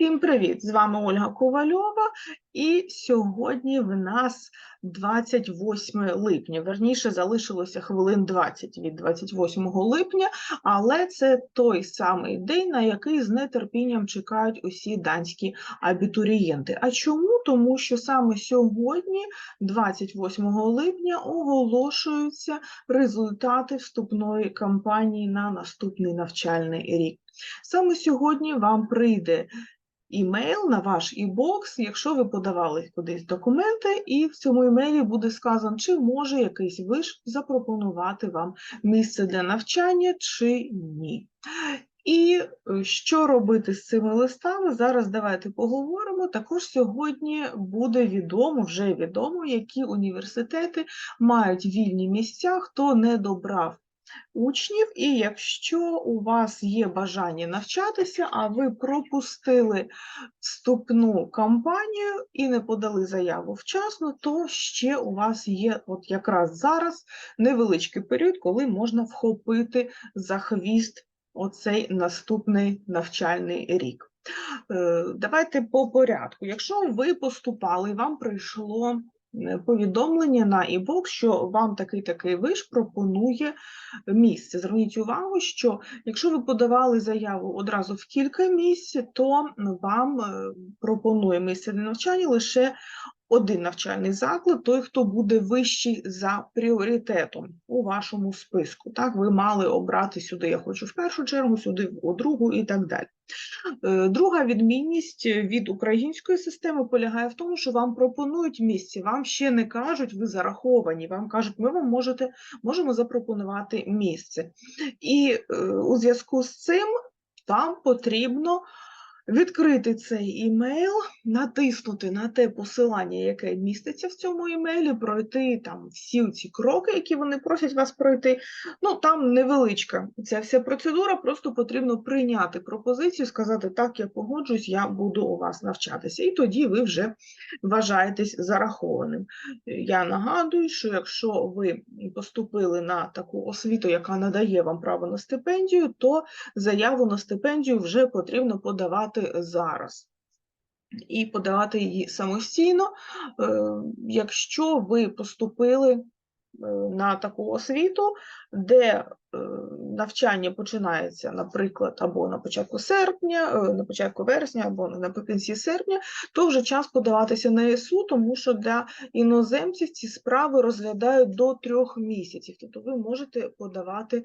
Всім привіт! З вами Ольга Ковальова, і сьогодні в нас 28 липня. Верніше залишилося хвилин 20 від 28 липня, але це той самий день, на який з нетерпінням чекають усі данські абітурієнти. А чому? Тому що саме сьогодні, 28 липня, оголошуються результати вступної кампанії на наступний навчальний рік. Саме сьогодні вам прийде імейл на ваш і-бокс, якщо ви подавали кудись документи, і в цьому імейлі буде сказано, чи може якийсь виш запропонувати вам місце для навчання, чи ні. І е, що робити з цими листами? Зараз давайте поговоримо. Також сьогодні буде відомо, вже відомо, які університети мають вільні місця, хто не добрав учнів, і якщо у вас є бажання навчатися, а ви пропустили вступну кампанію і не подали заяву вчасно, то ще у вас є от якраз зараз невеличкий період, коли можна вхопити за хвіст оцей наступний навчальний рік. Е, Давайте по порядку. Якщо ви поступали вам прийшло повідомлення на e що вам такий такий виш пропонує місце. Зверніть увагу, що якщо ви подавали заяву одразу в кілька місць, то вам е, пропонує місце для навчання лише один навчальний заклад, той, хто буде вищий за пріоритетом у вашому списку. Так, ви мали обрати сюди, я хочу в першу чергу, сюди у другу і так далі. Е, Друга відмінність від української системи полягає в тому, що вам пропонують місце, вам ще не кажуть, ви зараховані, вам кажуть, ми вам можете, можемо запропонувати місце. І е, у зв'язку з цим вам потрібно відкрити цей імейл, натиснути на те посилання, яке міститься в цьому імейлі, пройти там всі ці кроки, які вони просять вас пройти. Ну там невеличка ця вся процедура, просто потрібно прийняти пропозицію, сказати, так, я погоджуюсь, я буду у вас навчатися. І тоді ви вже вважаєтесь зарахованим. Я нагадую, що якщо ви поступили на таку освіту, яка надає вам право на стипендію, то заяву на стипендію вже потрібно подавати зараз. І подавати її самостійно, е, якщо ви поступили е, на таку освіту, де е, навчання починається, наприклад, або на початку серпня, на початку вересня, або наприкінці серпня, то вже час подаватися на ЄСУ, тому що для іноземців ці справи розглядають до трьох місяців. Тобто ви можете подавати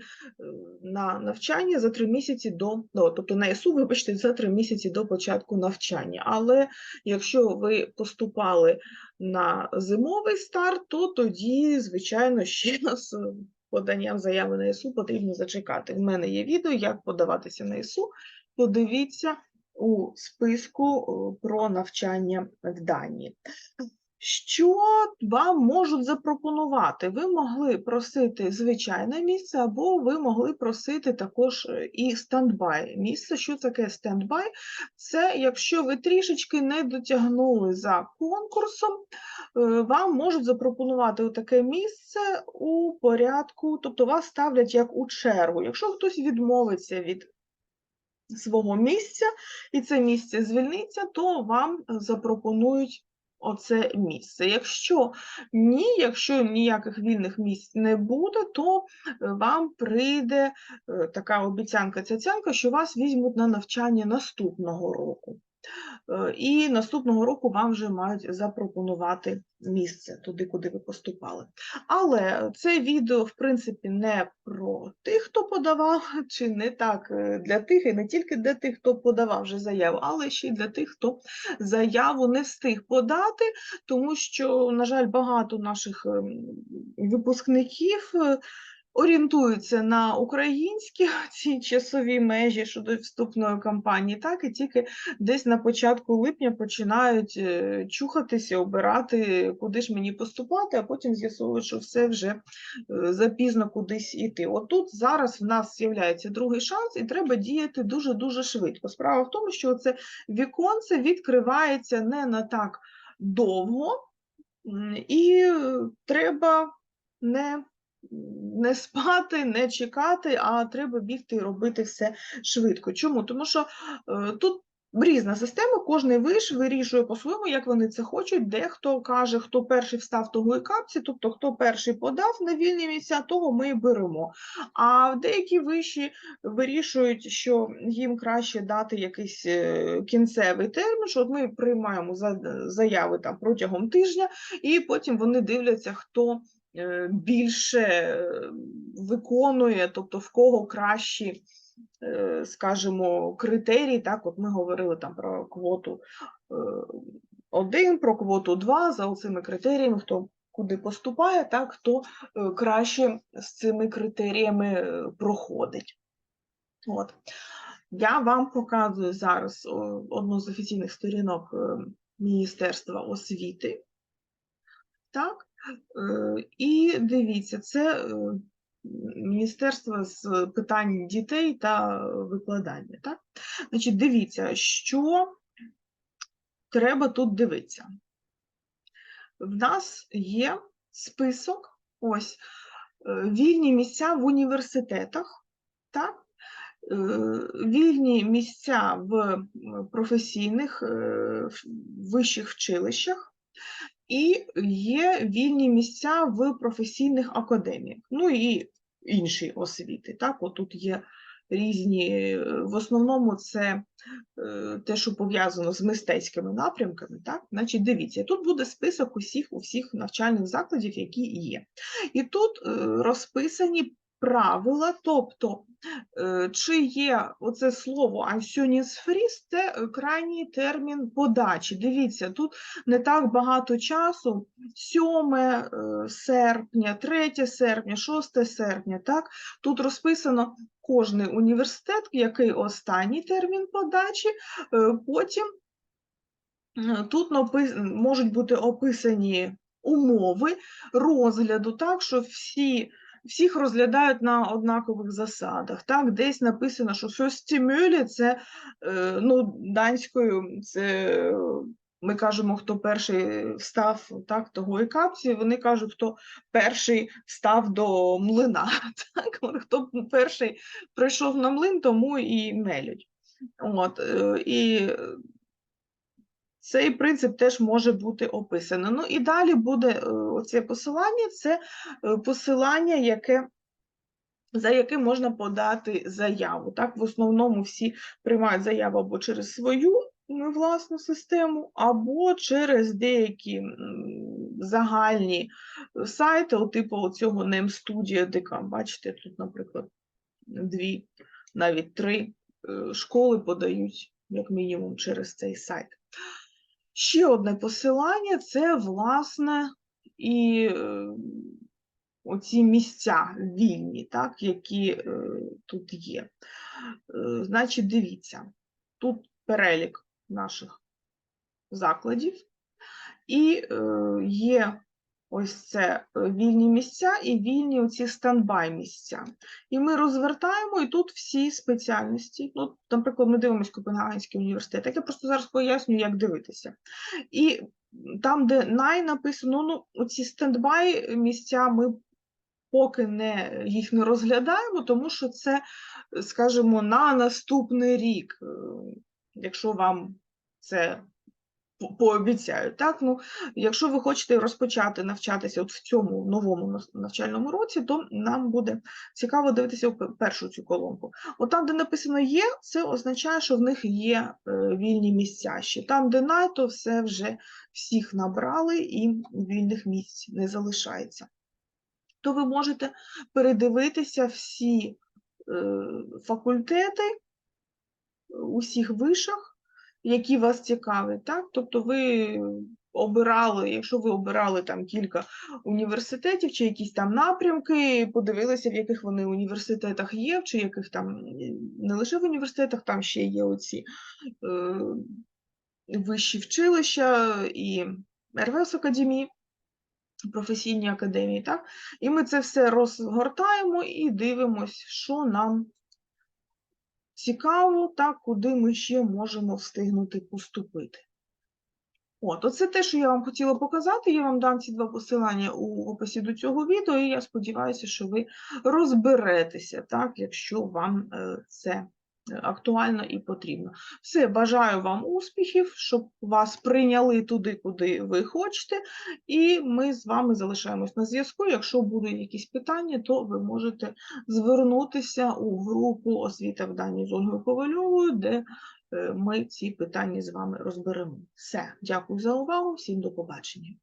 на навчання за три місяці до, ну, тобто на ЄСУ, вибачте, за три місяці до початку навчання. Але якщо ви поступали на зимовий старт, то тоді, звичайно, ще з поданням заяви на ЄСУ потрібно зачекати. У мене є відео, як подаватися на ІСУ. Подивіться у списку про навчання в Данії. Що вам можуть запропонувати? Ви могли просити звичайне місце, або ви могли просити також е, і стендбай місце. Що таке стендбай? Це якщо ви трішечки не дотягнули за конкурсом, е, вам можуть запропонувати таке місце у порядку, тобто вас ставлять як у чергу. Якщо хтось відмовиться від свого місця, і це місце звільниться, то вам запропонують оце місце. Якщо ні, якщо ніяких вільних місць не буде, то е, вам прийде е, така обіцянка-цяцянка, що вас візьмуть на навчання наступного року. Е, і наступного року вам вже мають запропонувати місце туди, куди ви поступали. Але це відео, в принципі, не про тих, хто подавав, чи не так е, для тих, і не тільки для тих, хто подавав вже заяву, але ще й для тих, хто заяву не встиг подати, тому що, на жаль, багато наших ем, випускників. Орієнтуються на українські ці часові межі щодо вступної кампанії, так і тільки десь на початку липня починають е, чухатися, обирати, куди ж мені поступати, а потім з'ясовують, що все вже е, запізно кудись іти. Отут зараз в нас з'являється другий шанс, і треба діяти дуже-дуже швидко. Справа в тому, що це віконце відкривається не на так довго, і е, треба не не спати, не чекати, а треба бігти і робити все швидко. Чому? Тому що е, тут різна система, кожний виш вирішує по-своєму, як вони це хочуть. Дехто каже, хто перший встав, того і капці, тобто хто перший подав на вільні місця, того ми і беремо. А деякі виші вирішують, що їм краще дати якийсь е, кінцевий термін, що от ми приймаємо за- заяви там протягом тижня, і потім вони дивляться, хто е, більше е, виконує, тобто в кого кращі е, скажімо, критерії, так, от ми говорили там про квоту 1, про квоту 2, за цими критеріями, хто куди поступає, так, хто е, краще з цими критеріями е, проходить. От. Я вам показую зараз одну з офіційних сторінок е, Міністерства освіти. Так? Е, І дивіться, це е, Міністерство з питань дітей та викладання. Так? Значить, дивіться, що треба тут дивитися. В нас є список, ось е, вільні місця в університетах, так? Вільні місця в професійних вищих вчилищах, і є вільні місця в професійних академіях, ну і інші освіти. Так, отут є різні, е, в основному це е, те, що пов'язано з мистецькими напрямками. Так, значить, дивіться, тут буде список усіх усіх навчальних закладів, які є. І тут е, розписані правила, тобто е, чи є оце слово «Ансюнісфріс» – це е, крайній термін подачі. Дивіться, тут не так багато часу, 7 е, серпня, 3 серпня, 6 серпня, так? Тут розписано кожний університет, який останній термін подачі, потім тут можуть бути описані умови розгляду, так, що всі всіх розглядають на однакових засадах. Так, десь написано, що «Фюстімюлі» – це е, ну, данською, це ми кажемо, хто перший встав, так, того і капці. Вони кажуть, хто перший встав до млина. Так, хто перший прийшов на млин, тому і мелють. От, е, і цей принцип теж може бути описано. Ну і далі буде е, оце посилання, це е, посилання, яке, за яким можна подати заяву. Так, в основному всі приймають заяву або через свою власну систему, або через деякі загальні е, сайти, типу цього NameStudio, ДК. Бачите, тут, наприклад, дві, навіть три школи подають як мінімум через цей сайт. Ще одне посилання це, власне, і е, оці місця вільні, так, які е, тут є. Е, Значить, дивіться, тут перелік наших закладів, і є ось це е, вільні місця і вільні оці стендбай місця. І ми розвертаємо, і тут всі спеціальності. Ну, наприклад, ми дивимося Копенгагенський університет. Так я просто зараз поясню, як дивитися. І там, де най написано, ну, оці стендбай місця ми поки не, їх не розглядаємо, тому що це, скажімо, на наступний рік, е, якщо вам це по- пообіцяють. Так? Ну, якщо ви хочете розпочати навчатися от в цьому новому навчальному році, то нам буде цікаво дивитися першу цю колонку. От там, де написано є, це означає, що в них є е, вільні місця ще. Там, де най, то все вже всіх набрали і вільних місць не залишається. То ви можете передивитися всі е, факультети у всіх вишах, які вас цікавлять, так? Тобто ви обирали, якщо ви обирали там кілька університетів чи якісь там напрямки, подивилися, в яких вони університетах є, чи яких там не лише в університетах, там ще є оці е, вищі вчилища і РВС Академії, професійні академії, так? І ми це все розгортаємо і дивимось, що нам цікаво, та куди ми ще можемо встигнути поступити. От, оце те, що я вам хотіла показати. Я вам дам ці два посилання у описі до цього відео, і я сподіваюся, що ви розберетеся, так, якщо вам е, це актуально і потрібно. Все, бажаю вам успіхів, щоб вас прийняли туди, куди ви хочете, і ми з вами залишаємось на зв'язку. Якщо будуть якісь питання, то ви можете звернутися у групу освіта в Данії з Ольгою Ковальовою, де е, ми ці питання з вами розберемо. Все, дякую за увагу, всім до побачення.